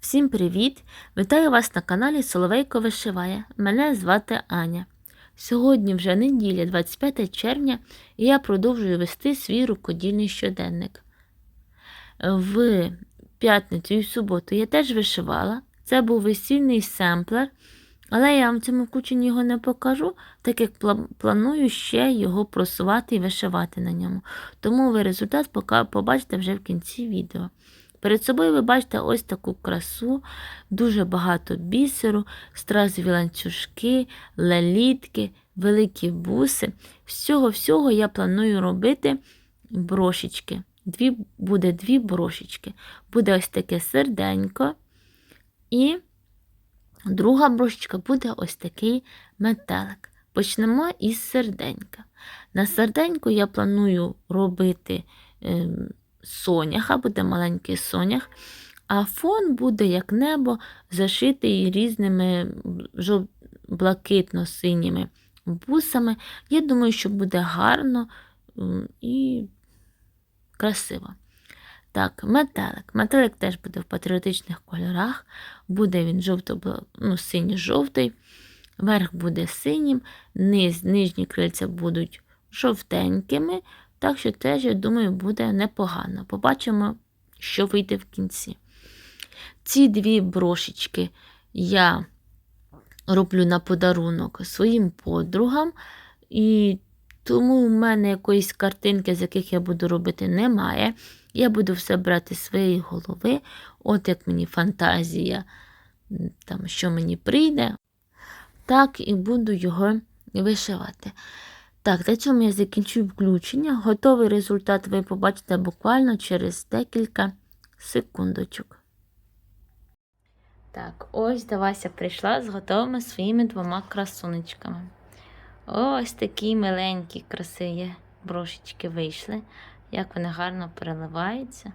Всім привіт! Вітаю вас на каналі Соловейко Вишиває. Мене звати Аня. Сьогодні вже неділя, 25 червня, і я продовжую вести свій рукодільний щоденник. В п'ятницю і в суботу я теж вишивала. Це був весільний семплер, але я вам в цьому включенні його не покажу, так як планую ще його просувати і вишивати на ньому. Тому ви результат побачите вже в кінці відео. Перед собою ви бачите ось таку красу, дуже багато бісеру, стразові ланцюжки, лелітки, великі буси. З цього всього я планую робити брошечки. Дві, буде дві брошечки. Буде ось таке серденько. І друга брошечка буде ось такий метелик. Почнемо із серденька. На серденьку я планую робити. ем, соняха, буде маленький сонях, а фон буде як небо, зашитий різними блакитно-синіми бусами. Я думаю, що буде гарно і красиво. Так, метелик. Метелик теж буде в патріотичних кольорах. Буде він жовто, ну, синьо-жовтий. Верх буде синім, низ, нижні крильця будуть жовтенькими. Так що теж, я думаю, буде непогано. Побачимо, що вийде в кінці. Ці дві брошечки я роблю на подарунок своїм подругам, і тому в мене якоїсь картинки, з яких я буду робити, немає. Я буду все брати з своєї голови, от як мені фантазія, там, що мені прийде, так і буду його вишивати. Так, на цьому я закінчую включення. Готовий результат ви побачите буквально через декілька секундочок. Так, ось до Вася прийшла з готовими своїми двома красунечками. Ось такі миленькі, красиві брошечки вийшли. Як вони гарно переливаються.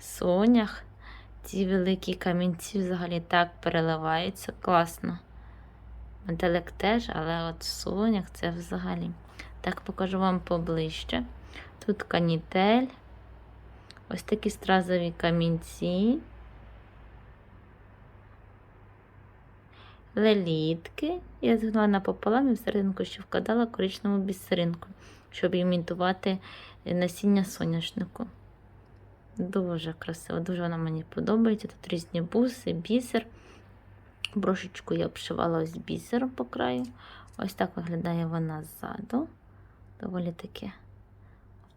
Сонях. Ці великі камінці взагалі так переливаються. Класно. Метелик теж, але от сонях це взагалі. Так, покажу вам поближче. Тут канітель, ось такі стразові камінці, лелітки. Я згнала напополам і всерединку ще вкладала коричневу бісеринку, щоб імітувати насіння соняшнику. Дуже красиво, дуже вона мені подобається. Тут різні буси, бісер. Брошечку я обшивала ось бісером по краю. Ось так виглядає вона ззаду. Доволі таке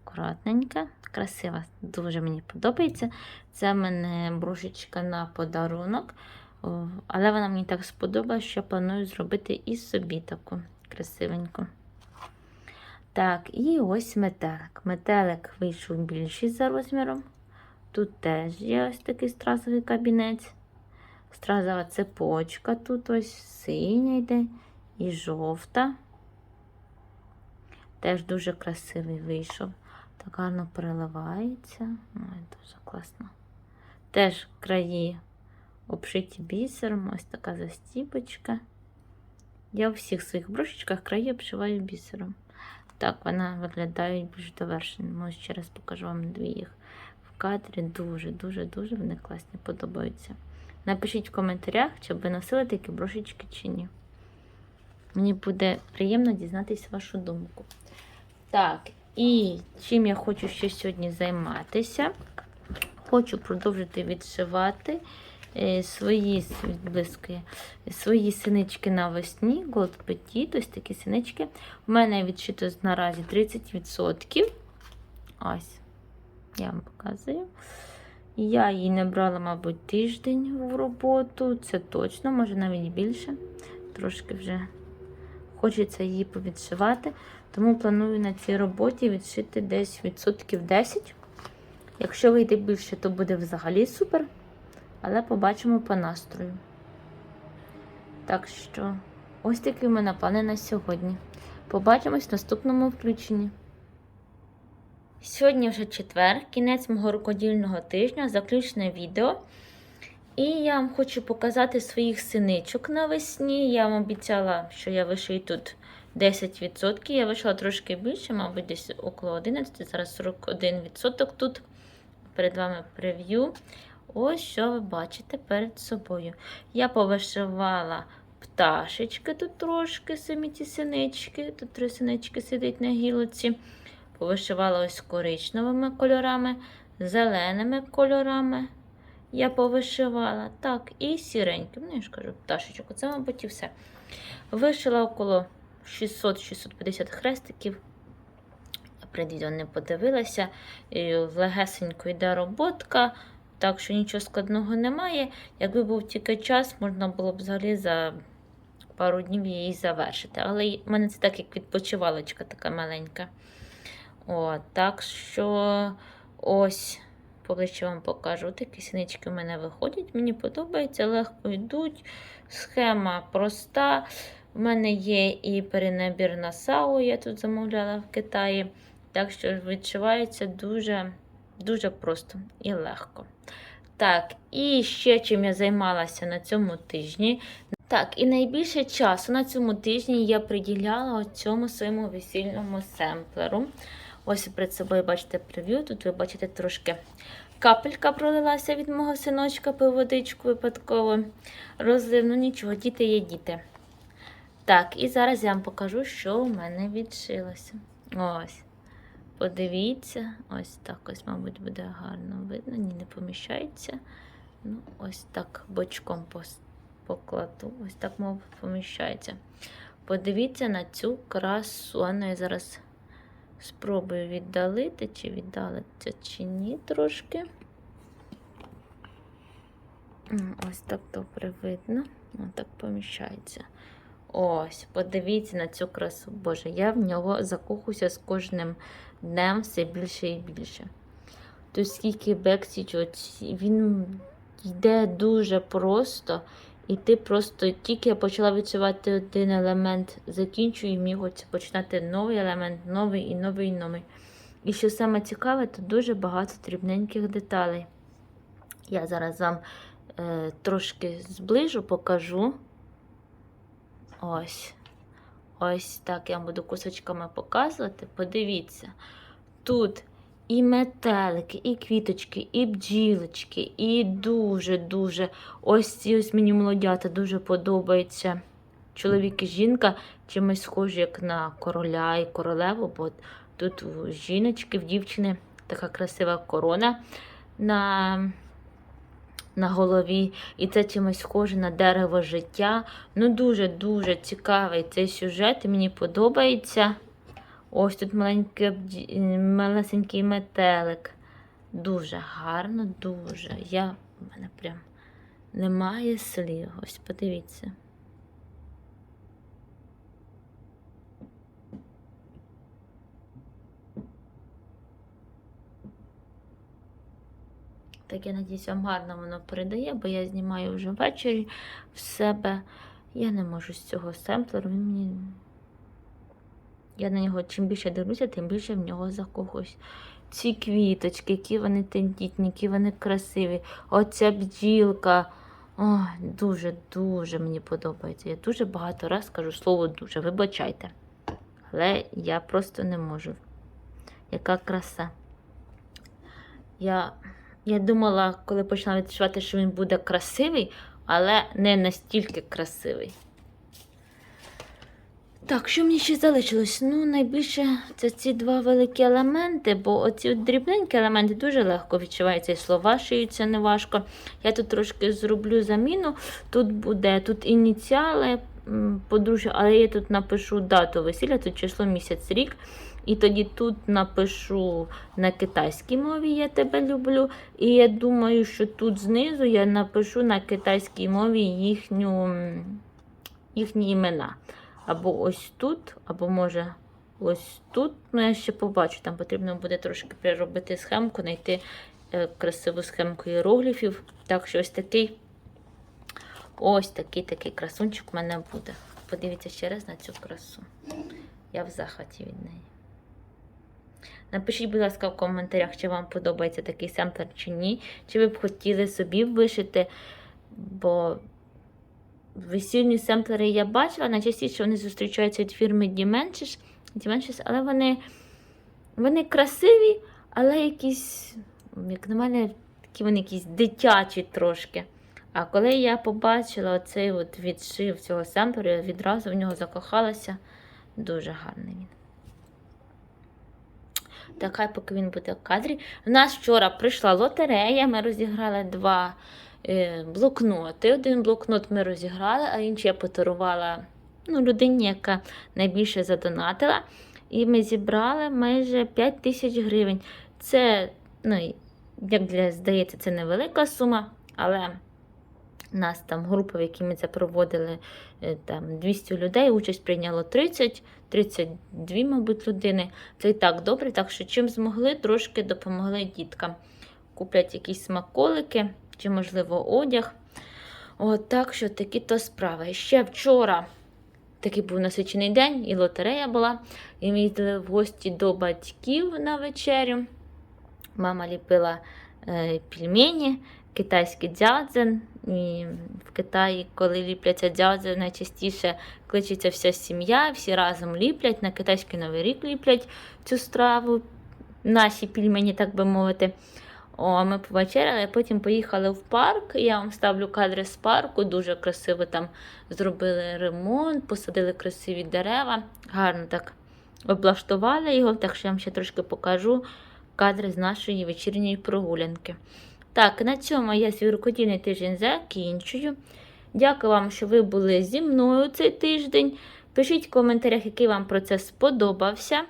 акуратненька, красива, дуже мені подобається. Це в мене брошечка на подарунок. Але вона мені так сподобалась, що планую зробити і собі таку красивеньку. Так, і ось метелик. Метелик вийшов більший за розміром. Тут теж є ось такий стразовий кабінець. Стразова цепочка, тут ось синя йде і жовта. Теж дуже красивий вийшов. Так гарно переливається. Ой, дуже класно. Теж краї обшиті бісером, ось така застіпочка. Я у всіх своїх брошечках краї обшиваю бісером. Так, вона виглядає більш довершеними. Ось ще раз покажу вам дві їх в кадрі. Дуже-дуже-дуже вони класні, подобаються. Напишіть в коментарях, чи б ви носили такі брошечки чи ні. Мені буде приємно дізнатися вашу думку. Так, і чим я хочу ще сьогодні займатися? Хочу продовжити відшивати е, свої відблискує, свої синички навесні, Gold Petit, ось такі синички. У мене відшито наразі 30%. Ось, я вам показую. Я її не брала, мабуть, тиждень в роботу, це точно, може навіть більше. Трошки вже хочеться її повідшивати. Тому планую на цій роботі відшити десь відсотків 10. Якщо вийде більше, то буде взагалі супер. Але побачимо по настрою. Так що, ось такі в мене плани на сьогодні. Побачимось в наступному включенні. Сьогодні вже четвер, кінець мого рукодільного тижня, заключне відео. І я вам хочу показати своїх синичок навесні. Я вам обіцяла, що я вишию тут 10%. Я вийшла трошки більше, мабуть, десь около 11, зараз 41% тут. Перед вами прев'ю. Ось що ви бачите перед собою. Я повишивала пташечки тут трошки, самі ці синички. Тут три синички сидять на гілоці. Повишивала ось коричневими кольорами, зеленими кольорами. Я повишивала. Так, і сіреньким. Ну, я ж кажу, пташечок. Оце, мабуть, і все. Вишила около 600-650 хрестиків. Відео не подивилася. І легесенько йде роботка, так що нічого складного немає. Якби був тільки час, можна було б взагалі за пару днів її завершити. Але в мене це так, як відпочивалочка така маленька. О, так що ось поближче вам покажу. Такі синички в мене виходять. Мені подобається, легко йдуть. Схема проста. У мене є і перенабір на САУ, я тут замовляла в Китаї. Так що відчувається дуже, дуже просто і легко. Так, і ще чим я займалася на цьому тижні. Так, і найбільше часу на цьому тижні я приділяла цьому своєму весільному семплеру. Ось перед собою бачите прев'ю. Тут ви бачите трошки капелька пролилася від мого синочка, пив водичку випадково. Розлив, ну нічого, діти є діти. Так, і зараз я вам покажу, що у мене відшилося. Ось. Подивіться, ось так ось, мабуть, буде гарно видно, ні, не поміщається. Ну, ось так бочком покладу. Ось так, мов, поміщається. Подивіться на цю красу. А ну, я зараз спробую віддалити, чи віддалиться, чи ні трошки. Ось так добре видно. Ось так поміщається. Ось, подивіться на цю красу. Боже, я в нього закохуся з кожним днем все більше і більше. То скільки бексіч, він йде дуже просто, і ти просто тільки я почала відчувати один елемент, закінчую і міг оце починати новий елемент, новий і новий і новий. І що саме цікаве, то дуже багато дрібненьких деталей. Я зараз вам е, трошки зближу, покажу. Ось. Ось так я буду кусочками показувати. Подивіться. Тут і метелики, і квіточки, і бджілочки, і дуже-дуже. Ось ці ось мені молодята дуже подобаються. Чоловік і жінка чимось схожі, як на короля і королеву, бо тут у жіночки, в дівчини така красива корона на, на голові. І це чимось схоже на дерево життя. Ну, дуже-дуже цікавий цей сюжет, мені подобається. Ось тут маленький, малесенький метелик. Дуже гарно, дуже. Я, у мене прям немає слів. Ось подивіться. Так, я надіюсь, вам гарно воно передає, бо я знімаю вже ввечері в себе. Я не можу з цього семплеру. Він мені. Я на нього чим більше дивлюся, тим більше в нього закохуюсь. Ці квіточки, які вони тендітні, які вони красиві. Оця бджілка. Дуже-дуже мені подобається. Я дуже багато раз кажу слово дуже. Вибачайте. Але я просто не можу. Яка краса. Я, я думала, коли почала відчувати, що він буде красивий, але не настільки красивий. Так, що мені ще залишилось? Ну, найбільше це ці два великі елементи, бо оці дрібненькі елементи дуже легко відчуваються, і слова шиються неважко. Я тут трошки зроблю заміну. Тут буде тут ініціали подружжя, але я тут напишу дату весілля, тут число місяць рік. І тоді тут напишу на китайській мові Я тебе люблю. І я думаю, що тут знизу я напишу на китайській мові їхню, їхні імена. Або ось тут, або може ось тут. Ну, я ще побачу. Там потрібно буде трошки переробити схемку, знайти е, красиву схемку іерогліфів. Так що ось такий ось такий такий красунчик у мене буде. Подивіться ще раз на цю красу. Я в захваті від неї. Напишіть, будь ласка, в коментарях, чи вам подобається такий семплер чи ні. Чи ви б хотіли собі вишити, бо весільні семплери я бачила, найчастіше вони зустрічаються від фірми Dimensions, Dimensions але вони, вони красиві, але якісь, як на мене, Такі вони якісь дитячі трошки. А коли я побачила оцей от відшив цього семплеру, я відразу в нього закохалася. Дуже гарний він. Так, хай поки він буде в кадрі. У нас вчора прийшла лотерея, ми розіграли два блокноти. Один блокнот ми розіграли, а інший я подарувала ну, людині, яка найбільше задонатила. І ми зібрали майже 5 тисяч гривень. Це, ну, як для здається, це невелика сума, але нас там група, в якій ми це проводили, е, там 200 людей, участь прийняло 30, 32, мабуть, людини. Це і так добре, так що чим змогли, трошки допомогли діткам. Куплять якісь смаколики чи, можливо, одяг. От так що такі то справи. Ще вчора такий був насичений день, і лотерея була. І ми їздили в гості до батьків на вечерю. Мама ліпила е, пельмені, китайський дзядзен. І в Китаї, коли ліпляться дзядзи, найчастіше кличеться вся сім'я, всі разом ліплять, на китайський новий рік ліплять цю страву, наші пельмені, так би мовити. О, ми повечеряли, потім поїхали в парк. Я вам ставлю кадри з парку. Дуже красиво там зробили ремонт, посадили красиві дерева, гарно так облаштували його, так що я вам ще трошки покажу кадри з нашої вечірньої прогулянки. Так, на цьому я свій рукодільний тиждень закінчую. Дякую вам, що ви були зі мною цей тиждень. Пишіть в коментарях, який вам процес сподобався.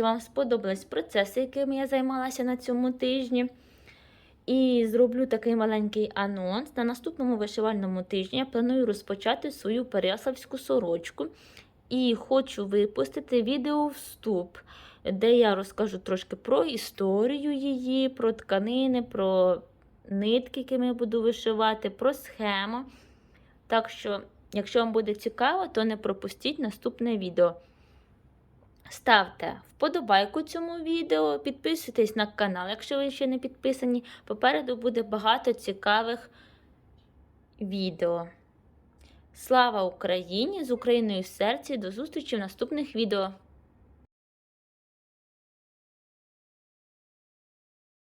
Чи вам сподобались процеси, якими я займалася на цьому тижні. І зроблю такий маленький анонс. На наступному вишивальному тижні я планую розпочати свою переяславську сорочку. І хочу випустити відео вступ, де я розкажу трошки про історію її, про тканини, про нитки, якими я буду вишивати, про схему. Так що, якщо вам буде цікаво, то не пропустіть наступне відео. Ставте вподобайку цьому відео, підписуйтесь на канал, якщо ви ще не підписані. Попереду буде багато цікавих відео. Слава Україні! З Україною в серці! До зустрічі в наступних відео!